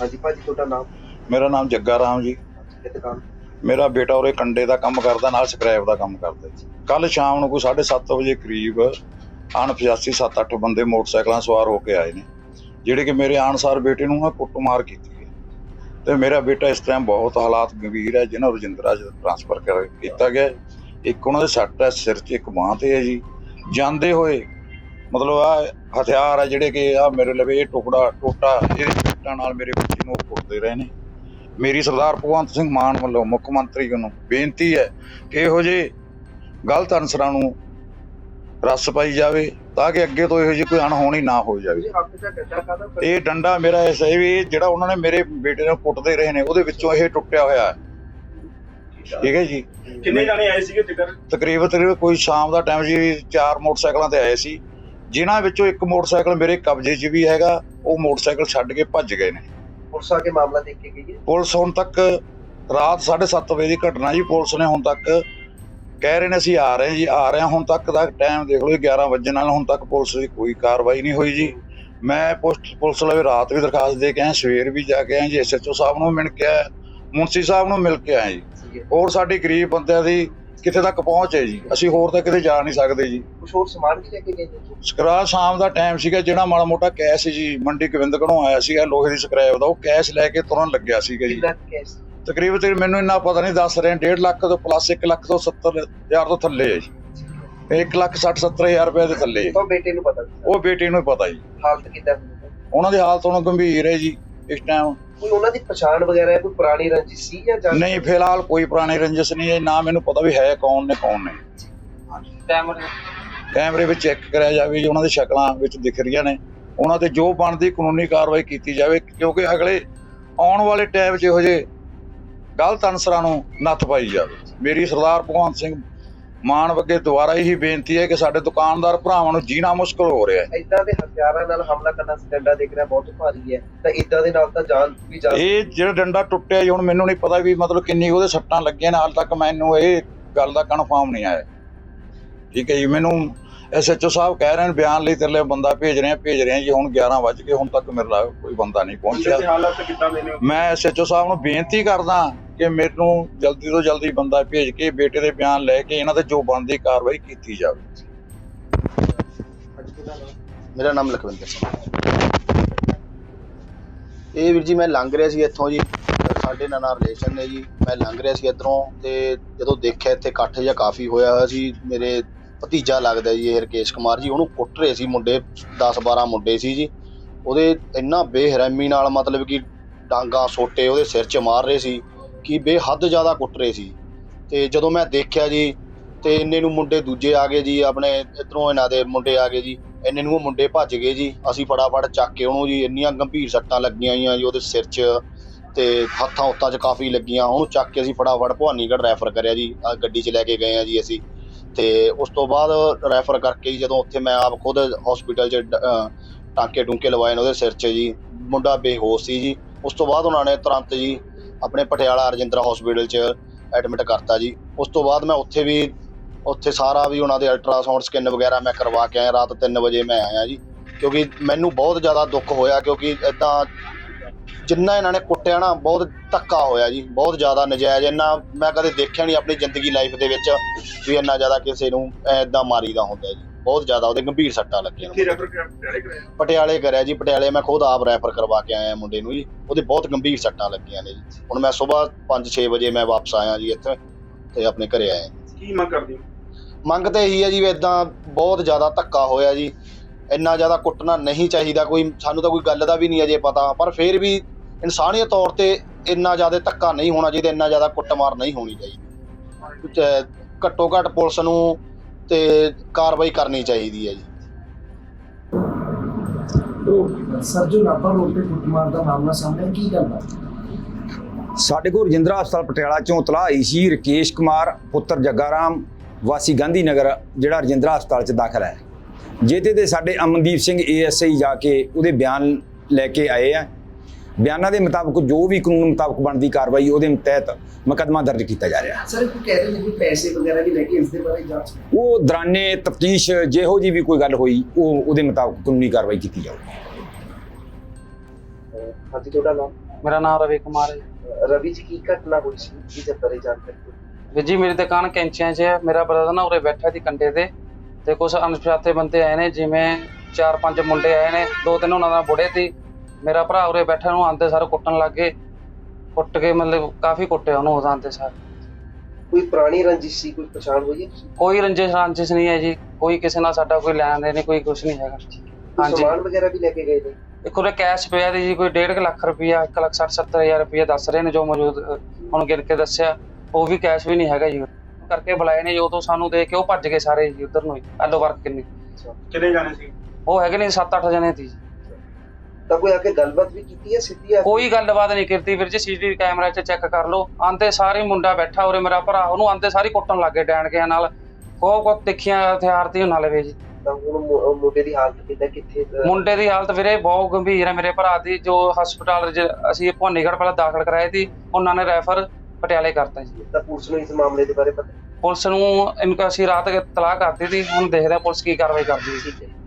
ਹਾਂਜੀ ਭਾਜੀ ਤੁਹਾਡਾ ਨਾਮ? ਮੇਰਾ ਨਾਮ ਜੱਗਾ ਰਾਮ ਜੀ। ਇਹ ਦੁਕਾਨ ਮੇਰਾ ਬੇਟਾ ਉਰੇ ਕੰਡੇ ਦਾ ਕੰਮ ਕਰਦਾ ਨਾਲ ਸਕ੍ਰੈਪ ਦਾ ਕੰਮ ਕਰਦਾ ਜੀ। ਕੱਲ ਸ਼ਾਮ ਨੂੰ ਕੋਈ 7:30 ਵਜੇ ਕਰੀਬ ਅਣਪਛਾਤੀ 7-8 ਬੰਦੇ ਮੋਟਰਸਾਈਕਲਾਂ ਸਵਾਰ ਹੋ ਕੇ ਆਏ ਨੇ ਜਿਹੜੇ ਕਿ ਮੇਰੇ ਆਨਸਾਰ ਬੇਟੇ ਨੂੰ ਨਾ ਕੁੱਟਮਾਰ ਕੀਤੀ ਹੈ ਤੇ ਮੇਰਾ ਬੇਟਾ ਇਸ ਟਾਈਮ ਬਹੁਤ ਹਾਲਾਤ ਗੰਭੀਰ ਹੈ ਜਿਹਨਾਂ ਨੂੰ ਰਜਿੰਦਰਾ ਚ ਟ੍ਰਾਂਸਫਰ ਕਰ ਕੀਤਾ ਗਿਆ। ਇੱਕ ਉਹਨਾਂ ਦੇ ਸੱਟ ਹੈ ਸਿਰ 'ਚ ਇੱਕ ਬਾਂਹ ਤੇ ਹੈ ਜੀ। ਜਾਂਦੇ ਹੋਏ ਮਤਲਬ ਆ ਹਥਿਆਰ ਆ ਜਿਹੜੇ ਕਿ ਆ ਮੇਰੇ ਲਵੇ ਇਹ ਟੁਕੜਾ ਟੋਟਾ ਇਹਦੇ ਟੁੱਟਾਂ ਨਾਲ ਮੇਰੇ ਬੱਚੇ ਨੂੰ ਕੁੱਟਦੇ ਰਹੇ ਨੇ। ਮੇਰੀ ਸਰਦਾਰ ਭਗਵੰਤ ਸਿੰਘ ਮਾਨ ਵੱਲੋਂ ਮੁੱਖ ਮੰਤਰੀ ਨੂੰ ਬੇਨਤੀ ਹੈ ਕਿ ਇਹੋ ਜਿਹੇ ਗਲਤ ਅਨਸਰਾਂ ਨੂੰ ਰੱਸ ਪਾਈ ਜਾਵੇ ਤਾਂ ਕਿ ਅੱਗੇ ਤੋਂ ਇਹੋ ਜਿਹੀ ਕੋਈ ਅਣਹੋਣੀ ਨਾ ਹੋ ਜਾਵੇ। ਇਹ ਡੰਡਾ ਮੇਰਾ ਇਸ ਹੈ ਵੀ ਜਿਹੜਾ ਉਹਨਾਂ ਨੇ ਮੇਰੇ ਬੇਟੇ ਨੂੰ ਕੁੱਟਦੇ ਰਹੇ ਨੇ ਉਹਦੇ ਵਿੱਚੋਂ ਇਹ ਟੁੱਟਿਆ ਹੋਇਆ ਹੈ। ਠੀਕ ਹੈ ਜੀ। ਕਿੰਨੇ ਜਾਣੇ ਆਏ ਸੀਗੇ ਤਕਰੀਬਨ ਤਕਰੀਬਨ ਕੋਈ ਸ਼ਾਮ ਦਾ ਟਾਈਮ ਜੀ ਚਾਰ ਮੋਟਰਸਾਈਕਲਾਂ ਤੇ ਆਏ ਸੀ। ਜਿਨ੍ਹਾਂ ਵਿੱਚੋਂ ਇੱਕ ਮੋਟਰਸਾਈਕਲ ਮੇਰੇ ਕਬਜ਼ੇ 'ਚ ਵੀ ਹੈਗਾ ਉਹ ਮੋਟਰਸਾਈਕਲ ਛੱਡ ਕੇ ਭੱਜ ਗਏ ਨੇ। ਪੁਲਿਸ ਆ ਕੇ ਮਾਮਲਾ ਦੇਖ ਕੇ ਗਈ ਹੈ? ਪੁਲਿਸ ਹੁਣ ਤੱਕ ਰਾਤ 7:30 ਵਜੇ ਦੀ ਘਟਨਾ ਜੀ ਪੁਲਿਸ ਨੇ ਹੁਣ ਤੱਕ ਕਹਿ ਰਹੇ ਨੇ ਅਸੀਂ ਆ ਰਹੇ ਹਾਂ ਜੀ ਆ ਰਹੇ ਹਾਂ। ਹੁਣ ਤੱਕ ਦਾ ਟਾਈਮ ਦੇਖ ਲਓ ਜੀ 11 ਵਜੇ ਨਾਲ ਹੁਣ ਤੱਕ ਪੁਲਿਸ ਦੀ ਕੋਈ ਕਾਰਵਾਈ ਨਹੀਂ ਹੋਈ ਜੀ। ਮੈਂ ਪੁਲਿਸ ਪੁਲਿਸ ਲਵੇ ਰਾਤ ਵੀ ਦਰਖਾਸਤ ਦੇ ਕੇ ਆਇਆ ਸਵੇਰ ਵੀ ਜਾ ਕੇ ਆਇਆ ਜੀ ਐਸਐਚਓ ਸਾਹਿਬ ਨੂੰ ਮਿਲ ਕੇ ਆਇਆ ਮੁੰਸੀ ਸਾਹਿਬ ਨੂੰ ਮਿਲ ਕੇ ਆਇਆ ਜੀ। ਹੋਰ ਸਾਡੀ ਗਰੀਬ ਬੰਦਿਆਂ ਦੀ ਕਿੱਥੇ ਤੱਕ ਪਹੁੰਚ ਹੈ ਜੀ? ਅਸੀਂ ਹੋਰ ਤਾਂ ਕਿਤੇ ਜਾ ਨਹੀਂ ਸਕਦੇ ਜੀ। ਕੁਝ ਹੋਰ ਸਮਾਨ ਵੀ ਲੈ ਕੇ ਗਏ ਨੇ ਸਕਰਾ ਸ਼ਾਮ ਦਾ ਟਾਈਮ ਸੀਗਾ ਜਿਹੜਾ ਮਾੜਾ ਮੋਟਾ ਕੈਸ਼ ਜੀ ਮੰਡੀ ਗੋਬਿੰਦ ਘੜੋਂ ਆਇਆ ਸੀਗਾ ਲੋਹੇ ਦੀ ਸਕ੍ਰੈਪ ਦਾ ਉਹ ਕੈਸ਼ ਲੈ ਕੇ ਤੁਰਨ ਲੱਗਿਆ ਸੀਗਾ ਜੀ। ਕੈਸ ਤਕਰੀਬਨ ਤੇ ਮੈਨੂੰ ਇੰਨਾ ਪਤਾ ਨਹੀਂ ਦੱਸ ਰਹੇ 1.5 ਲੱਖ ਤੋਂ ਪਲੱਸ 1 ਲੱਖ ਤੋਂ 70 ਹਜ਼ਾਰ ਤੋਂ ਥੱਲੇ ਹੈ ਜੀ। 1 ਲੱਖ 60 70 ਹਜ਼ਾਰ ਰੁਪਏ ਦੇ ਥੱਲੇ। ਹੈ। ਤਾਂ ਬੇਟੇ ਨੂੰ ਪਤਾ ਉਹ ਬੇਟੀ ਨੂੰ ਪਤਾ ਜੀ। ਹਾਲਤ ਕਿੱਦਾਂ? ਉਹਨਾਂ ਦੀ ਹਾਲਤ ਹੁਣ ਗੰਭੀਰ ਹੈ ਜੀ ਇਸ ਟਾਈਮ ਕੋਈ ਉਹਨਾਂ ਦੀ ਪਛਾਣ ਵਗੈਰਾ ਹੈ? ਕੋਈ ਪੁਰਾਣੀ ਰੰਜਿਸ਼ ਸੀ ਜਾਂ ਜਾਣ ਨਹੀਂ ਫਿਲਹਾਲ ਕੋਈ ਪੁਰਾਣੀ ਰੰਜਿਸ਼ ਨਹੀਂ ਹੈ। ਨਾ ਮੈਨੂੰ ਪਤਾ ਵੀ ਹੈ ਕੌਣ ਨੇ ਕੌਣ ਨਹੀਂ। ਕੈਮਰੇ ਕੈਮਰੇ ਵਿੱਚ ਚੈੱਕ ਕਰਿਆ ਜਾਵੇ ਜੀ ਉਹਨਾਂ ਦੀ ਸ਼ਕਲਾਂ ਵਿੱਚ ਦਿਖ ਰਹੀਆਂ ਨੇ। ਉਹਨਾਂ ਤੇ ਜੋ ਬਣਦੀ ਕਾਨੂੰਨੀ ਕਾਰਵਾਈ ਕੀਤੀ ਜਾਵੇ ਕਿਉਂਕਿ ਅਗਲੇ ਆਉਣ ਵਾਲੇ ਟਾਈਮ 'ਚ ਇਹੋ ਜਿਹੇ ਗਲਤ ਅਨਸਰਾਂ ਨੂੰ ਨੱਥ ਪਾਈ ਜਾਵੇ। ਮੇਰੀ ਸਰਦਾਰ ਭਗਵੰਤ ਸਿੰਘ ਮਾਨ ਅੱਗੇ ਦੁਬਾਰਾ ਇਹੀ ਬੇਨਤੀ ਹੈ ਕਿ ਸਾਡੇ ਦੁਕਾਨਦਾਰ ਭਰਾਵਾਂ ਨੂੰ ਜੀਣਾ ਮੁਸ਼ਕਲ ਹੋ ਰਿਹਾ ਹੈ। ਇਦਾਂ ਦੇ ਹਥਿਆਰਾਂ ਨਾਲ ਹਮਲਾ ਕਰਨਾ ਡੰਡਾ ਦੇਖ ਰਿਹਾ ਬਹੁਤ ਭਾਰੀ ਹੈ। ਤਾਂ ਇਦਾਂ ਦੇ ਨਾਲ ਤਾਂ ਜਾਨ ਵੀ ਜਾ ਇਹ ਜਿਹੜਾ ਡੰਡਾ ਟੁੱਟਿਆ ਜੀ ਹੁਣ ਮੈਨੂੰ ਨਹੀਂ ਪਤਾ ਵੀ ਮਤਲਬ ਕਿੰਨੀ ਉਹਦੇ ਸੱਟਾਂ ਲੱਗੀਆਂ ਨੇ ਹਾਲ ਤੱਕ ਮੈਨੂੰ ਇਹ ਗੱਲ ਦਾ ਕਨਫਰਮ ਨਹੀਂ ਆਇਆ। ਠੀਕ ਹੈ ਜੀ ਮੈਨੂੰ ਐਸਐਚਓ ਸਾਹਿਬ ਕਹਿ ਰਹੇ ਨੇ ਬਿਆਨ ਲਈ ਤੇਰੇ ਲਈ ਬੰਦਾ ਭੇਜ ਰਹੇ ਆ ਭੇਜ ਰਹੇ ਆ ਜੀ ਹੁਣ 11 ਵੱਜ ਹੁਣ ਤੱਕ ਮੇਰੇ ਨਾਲ ਕੋਈ ਬੰਦਾ ਨਹੀਂ ਪਹੁੰਚਿਆ। ਮੈਂ ਐਸਐਚਓ ਸਾਹਿਬ ਨੂੰ ਬੇਨਤੀ ਕਰਦਾ ਕਿ ਮੈਨੂੰ ਜਲਦੀ ਤੋਂ ਜਲਦੀ ਬੰਦਾ ਭੇਜ ਕੇ ਬੇਟੇ ਦੇ ਬਿਆਨ ਲੈ ਕੇ ਇਹਨਾਂ ਤੇ ਜੋ ਬਣਦੀ ਕਾਰਵਾਈ ਕੀਤੀ ਜਾਵੇ। ਮੇਰਾ ਨਾਮ ਲਖਵਿੰਦਰ ਸਿੰਘ ਇਹ ਵੀਰ ਜੀ ਮੈਂ ਲੰਘ ਰਿਹਾ ਸੀ ਇੱਥੋਂ ਜੀ। ਸਾਡੇ ਨਾਲ ਨਾਲ ਰਿਲੇਸ਼ਨ ਨੇ ਜੀ। ਮੈਂ ਲੰਘ ਰਿਹਾ ਸੀ ਇੱਧਰੋਂ ਤੇ ਜਦੋਂ ਦੇਖਿਆ ਇੱਥੇ ਇਕੱਠ ਜਿਹਾ ਕਾਫੀ ਹੋਇਆ ਹੋਇਆ ਸੀ। ਮੇਰੇ ਭਤੀਜਾ ਲੱਗਦਾ ਜੀ ਇਹ ਰਕੇਸ਼ ਕੁਮਾਰ ਜੀ। ਉਹਨੂੰ ਕੁੱਟ ਰਹੇ ਸੀ ਮੁੰਡੇ 10 12 ਮੁੰਡੇ ਸੀ ਜੀ। ਉਹਦੇ ਇੰਨਾ ਬੇਰਹਿਮੀ ਨਾਲ ਮਤਲਬ ਕਿ ਡਾਂਗਾ ਸੋਟੇ ਉਹਦੇ ਸਿਰ 'ਚ ਮਾਰ ਰਹੇ ਸੀ। ਕਿ ਬੇਹੱਦ ਜ਼ਿਆਦਾ ਕੁੱਟ ਰਹੇ ਸੀ। ਤੇ ਜਦੋਂ ਮੈਂ ਦੇਖਿਆ ਜੀ, ਤੇ ਇੰਨੇ ਨੂੰ ਮੁੰਡੇ ਦੂਜੇ ਆ ਗਏ ਜੀ, ਆਪਣੇ ਇਧਰੋਂ ਇਹਨਾਂ ਦੇ ਮੁੰਡੇ ਆ ਗਏ ਜੀ, ਇੰਨੇ ਨੂੰ ਉਹ ਮੁੰਡੇ ਭੱਜ ਗਏ ਜੀ। ਅਸੀਂ ਫਟਾਫਟ ਚੱਕ ਕੇ ਉਹਨੂੰ ਜੀ ਇੰਨੀਆਂ ਗੰਭੀਰ ਸੱਟਾਂ ਲੱਗੀਆਂ ਹੋਈਆਂ ਜੀ ਉਹਦੇ ਸਿਰ 'ਚ ਤੇ ਹੱਥਾਂ ਉੱਤਾਂ 'ਚ ਕਾਫੀ ਲੱਗੀਆਂ। ਉਹਨੂੰ ਚੱਕ ਕੇ ਅਸੀਂ ਫਟਾਫਟ ਭਵਾਨੀਗੜ੍ਹ ਰੈਫਰ ਕਰਿਆ ਜੀ ਗੱਡੀ 'ਚ ਲੈ ਕੇ ਗਏ ਆ ਜੀ ਅਸੀਂ। ਤੇ ਉਸ ਤੋਂ ਬਾਅਦ ਰੈਫਰ ਕਰਕੇ ਜੀ ਜਦੋਂ ਉੱਥੇ ਮੈਂ ਆਪ ਖੁਦ ਹਸਪੀਟਲ 'ਚ ਡ- ਅਹ ਟਾਂਕੇ ਟੂੰਕੇ ਲਵਾਏ ਨੇ ਉਹਦੇ ਸਿਰ 'ਚ ਜੀ। ਮੁੰਡਾ ਬੇਹੋਸ਼ ਸੀ ਜੀ। ਉਸ ਤੋਂ ਬਾਅਦ ਉਹਨਾਂ ਨੇ ਤੁਰੰਤ ਜੀ ਆਪਣੇ ਪਟਿਆਲਾ ਰਜਿੰਦਰਾ ਹਸਪੀਟਲ 'ਚ ਐਡਮਿਟ ਕਰਤਾ ਜੀ। ਉਸ ਤੋਂ ਬਾਅਦ ਮੈਂ ਉੱਥੇ ਵੀ, ਉੱਥੇ ਸਾਰਾ ਵੀ ਉਹਨਾਂ ਦੇ ਅਲਟਰਾਸਾਊਂਡ ਸਕਿਨ ਵਗੈਰਾ ਮੈਂ ਕਰਵਾ ਕੇ ਆਇਆ, ਰਾਤ 3 ਵਜੇ ਮੈਂ ਆਇਆ ਜੀ। ਕਿਉਂਕਿ ਮੈਨੂੰ ਬਹੁਤ ਜ਼ਿਆਦਾ ਦੁੱਖ ਹੋਇਆ ਕਿਉਂਕਿ ਇਦਾਂ ਜਿੰਨਾ ਇਹਨਾਂ ਨੇ ਕੁੱਟਿਆ ਨਾ, ਬਹੁਤ ਧੱਕਾ ਹੋਇਆ ਜੀ, ਬਹੁਤ ਜ਼ਿਆਦਾ ਨਜਾਇਜ਼। ਇੰਨਾ ਮੈਂ ਕਦੇ ਦੇਖਿਆ ਨਹੀਂ ਆਪਣੀ ਜ਼ਿੰਦਗੀ ਲਾਈਫ ਦੇ ਵਿੱਚ ਵੀ ਇੰਨਾ ਜ਼ਿਆਦਾ ਕਿਸੇ ਨੂੰ ਇਦਾਂ ਮਾਰੀਦਾ ਹੁੰਦਾ ਜੀ। ਬਹੁਤ ਜ਼ਿਆਦਾ ਉਹਦੇ ਗੰਭੀਰ ਸੱਟਾਂ ਲੱਗੀਆਂ ਨੇ। ਰੈਫਰ ਕਰਾਇਆ ਕਰਾਇਆ। ਪਟਿਆਲੇ ਕਰਿਆ ਜੀ ਪਟਿਆਲੇ ਮੈਂ ਖੁਦ ਆਪ ਰੈਫਰ ਕਰਵਾ ਕੇ ਆਇਆ ਮੁੰਡੇ ਨੂੰ ਜੀ। ਉਹਦੇ ਬਹੁਤ ਗੰਭੀਰ ਸੱਟਾਂ ਲੱਗੀਆਂ ਨੇ ਜੀ। ਹੁਣ ਮੈਂ ਸਵੇਰ 5-6 ਵਜੇ ਮੈਂ ਵਾਪਸ ਆਇਆ ਜੀ ਇੱਥੇ ਤੇ ਆਪਣੇ ਘਰੇ ਆਇਆ। ਕੀ ਮੰਗ ਕਰਦੇ ਹੋ? ਮੰਗ ਤਾਂ ਇਹੀ ਹੈ ਜੀ ਵੀ ਇਦਾਂ ਬਹੁਤ ਜ਼ਿਆਦਾ ਧੱਕਾ ਹੋਇਆ ਜੀ। ਇੰਨਾ ਜ਼ਿਆਦਾ ਕੁੱਟਣਾ ਨਹੀਂ ਚਾਹੀਦਾ ਕੋਈ ਸਾਨੂੰ ਤਾਂ ਕੋਈ ਗੱਲ ਦਾ ਵੀ ਨਹੀਂ ਅਜੇ ਪਤਾ। ਪਰ ਫਿਰ ਵੀ ਇਨਸਾਨੀਅਤ ਤੌਰ ਤੇ ਇੰਨਾ ਜ਼ਿਆਦਾ ਧੱਕਾ ਨਹੀਂ ਹੋਣਾ ਚਾਹੀਦਾ ਇੰਨਾ ਜ਼ਿਆਦਾ ਕੁੱਟਮਾਰ ਨਹੀਂ ਹੋਣੀ ਚਾਹੀਦੀ। ਤੇ ਘੱਟੋ ਘੱਟ ਪੁਲਿਸ ਨੂੰ ਤੇ ਕਾਰਵਾਈ ਕਰਨੀ ਚਾਹੀਦੀ ਹੈ ਜੀ। ਸਰ ਜੋ ਨਾਭਾ ਰੋਡ ਤੇ ਕੁੱਟਮਾਰ ਦਾ ਮਾਮਲਾ ਸਾਹਮਣੇ ਆਇਆ, ਕੀ ਗੱਲ ਹੈ ਸਾਡੇ ਕੋਲ ਰਜਿੰਦਰਾ ਹਸਪਤਾਲ ਪਟਿਆਲਾ ਚੋਂ ਤਲਾਹ ਆਈ ਸੀ ਰਕੇਸ਼ ਕੁਮਾਰ ਪੁੱਤਰ ਜੱਗਾ ਰਾਮ ਵਾਸੀ ਗਾਂਧੀ ਨਗਰ ਜਿਹੜਾ ਰਜਿੰਦਰਾ ਹਸਪਤਾਲ 'ਚ ਦਾਖਲ ਹੈ। ਜਿਹਦੇ ਤੇ ਸਾਡੇ ਅਮਨਦੀਪ ਸਿੰਘ ਏਐਸਆਈ ਜਾ ਕੇ ਉਹਦੇ ਬਿਆਨ ਲੈ ਕੇ ਆਏ ਆ। ਬਿਆਨਾਂ ਦੇ ਮੁਤਾਬਕ ਜੋ ਵੀ ਕਾਨੂੰਨ ਮੁਤਾਬਕ ਬਣਦੀ ਕਾਰਵਾਈ ਉਹਦੇ ਤਹਿਤ ਮੁਕੱਦਮਾ ਦਰਜ ਕੀਤਾ ਜਾ ਰਿਹਾ। ਹੈ ਸਰ ਕੋਈ ਕਹਿ ਰਹੇ ਨੇ ਕਿ ਪੈਸੇ ਵਗੈਰਾ ਵੀ ਲੈ ਕੇ ਇਸ ਦੇ ਬਾਰੇ ਜਾਂਚ ਉਹ ਦੌਰਾਨੇ ਤਫਤੀਸ਼ ਜਿਹੋ ਜੀ ਵੀ ਕੋਈ ਗੱਲ ਹੋਈ ਉਹ ਉਹਦੇ ਮੁਤਾਬਕ ਕਾਨੂੰਨੀ ਕਾਰਵਾਈ ਕੀਤੀ ਜਾਊਗੀ। ਹਾਂਜੀ ਤੁਹਾਡਾ ਨਾਮ? ਮੇਰਾ ਨਾਮ ਰਵੀ ਕੁਮਾਰ ਹੈ। ਜੀ। ਰਵੀ ਜੀ ਕੀ ਘਟਨਾ ਹੋਈ ਸੀ? ਕੀ ਜੱਤਰੇ ਜਾਣਕਾਰੀ ਵੀਰ ਜੀ ਮੇਰੀ ਦੁਕਾਨ ਕੈਂਚੀਆਂ 'ਚ ਹੈ। ਮੇਰਾ ਬ੍ਰਦਰ ਨਾ ਉਰੇ ਬੈਠਾ ਸੀ ਕੰਡੇ ਤੇ ਤੇ ਕੁਝ ਅਣਪਛਾਤੇ ਬੰਦੇ ਆਏ ਨੇ ਜਿਵੇਂ ਚਾਰ ਪੰਜ ਮੁੰਡੇ ਆਏ ਨੇ ਦੋ ਤਿੰਨ ਉਹਨਾਂ ਦਾ ਬੁੜੇ ਸੀ। ਮੇਰਾ ਭਰਾ ਉਰੇ ਬੈਠਾ ਨੂੰ ਆਂਦੇ ਸਾਰੇ ਕੁੱਟਣ ਲੱਗ ਗਏ। ਕੁੱਟ ਕੇ ਮਤਲਬ ਕਾਫੀ ਕੁੱਟਿਆ ਉਹਨੂੰ ਉਹਦਾ ਆਂਦੇ ਸਾਰੇ। ਕੋਈ ਪੁਰਾਣੀ ਰੰਜਿਸ਼ ਸੀ ਕੋਈ ਪਛਾਣ ਹੋਈ ਹੈ? ਕੋਈ ਰੰਜਿਸ਼ ਰਾਂਜਿਸ਼ ਨਹੀਂ ਹੈ ਜੀ ਕੋਈ ਕਿਸੇ ਨਾਲ ਸਾਡਾ ਕੋਈ ਲੈਣ ਦੇਣ ਨਹੀਂ ਕੋਈ ਕੁਝ ਨਹੀਂ ਹੈਗਾ। ਕੋਈ ਹਾਂਜੀ। ਸਮਾਨ ਵਗੈਰਾ ਵੀ ਲੈ ਕੇ ਗਏ ਨੇ? ਇੱਕ ਉਹਦੇ ਕੈਸ਼ ਪਿਆ ਤੇ ਜੀ ਕੋਈ 1.5 ਲੱਖ ਰੁਪਇਆ 1 ਲੱਖ 60 70 ਹਜ਼ਾਰ ਰੁਪਇਆ ਦੱਸ ਰਹੇ ਨੇ ਜੋ ਮੌਜੂਦ ਹੁਣ ਗਿਣ ਕੇ ਦੱਸਿਆ। ਉਹ ਵੀ ਕੈਸ਼ ਵੀ ਨਹੀਂ ਹੈਗਾ ਜੀ। ਕਰਕੇ ਬੁਲਾਏ ਨੇ ਜੋ ਤੋਂ ਸਾਨੂੰ ਦੇਖ ਕੇ ਉਹ ਭੱਜ ਗਏ ਸਾਰੇ ਜੀ ਉਧਰ ਨੂੰ ਐਲੋ ਵਰਕ ਕਿੰਨੀ। ਕਿੰਨੇ ਜਾਣੇ ਸੀ? ਉਹ ਹੈਗੇ ਨੇ 7-8 ਜਣੇ ਸੀ ਜੀ। ਤਾਂ ਕੋਈ ਆ ਕੇ ਗੱਲਬਾਤ ਵੀ ਕੀਤੀ ਹੈ ਸਿੱਧੀ ਆ ਕੇ? ਕੋਈ ਗੱਲਬਾਤ ਨਹੀਂ ਕੀਤੀ ਵੀਰ ਜੀ ਸੀਸੀਟੀਵੀ ਕੈਮਰਾ 'ਚ ਚੈੱਕ ਕਰ ਲਓ। ਆਂਦੇ ਸਾਰੇ ਮੁੰਡਾ ਬੈਠਾ ਉਰੇ ਮੇਰਾ ਭਰਾ ਉਹਨੂੰ ਆਂਦੇ ਸਾਰੀ ਕੁੱਟਣ ਲੱਗੇ ਡੈਣ ਕੇ ਨਾਲ। ਬਹੁਤ ਬਹੁਤ ਤਿੱਖੀਆਂ ਹਥਿਆਰ ਤੇ ਉਹਨਾਂ ਲਵੇ ਜੀ। ਤਾਂ ਹੁਣ ਮੁ- ਉਹ ਮੁੰਡੇ ਦੀ ਹਾਲਤ ਕਿੱਦਾਂ ਕਿੱਥੇ ਅ, ਮੁੰਡੇ ਦੀ ਹਾਲਤ ਵੀਰੇ ਬਹੁਤ ਗੰਭੀਰ ਹੈ। ਮੇਰੇ ਭਰਾ ਦੀ ਜੋ ਹਸਪਤਾਲ 'ਚ ਅਸੀਂ ਭਵਾਨੀਗੜ੍ਹ ਪਹਿਲਾਂ ਦਾਖਲ ਕਰਾਏ ਸੀ ਉਹਨਾਂ ਨੇ ਰੈਫਰ ਪਟਿਆਲੇ ਕਰਤਾ ਜੀ। ਤਾਂ ਪੁਲਿਸ ਨੂੰ ਇਸ ਮਾਮਲੇ ਦੇ ਬਾਰੇ ਪਤਾ? ਪੁਲਿਸ ਨੂੰ ਇਨਕਾ ਅਸੀਂ ਰਾਤ ਤਲਾਹ ਕਰਤੀ ਸੀ ਹੁਣ ਦੇਖਦੇ ਹਾਂ ਪੁਲਿਸ ਕੀ ਕਾਰਵਾਈ ਕਰਦੀ ਹੈ। ਠੀਕ ਹੈ।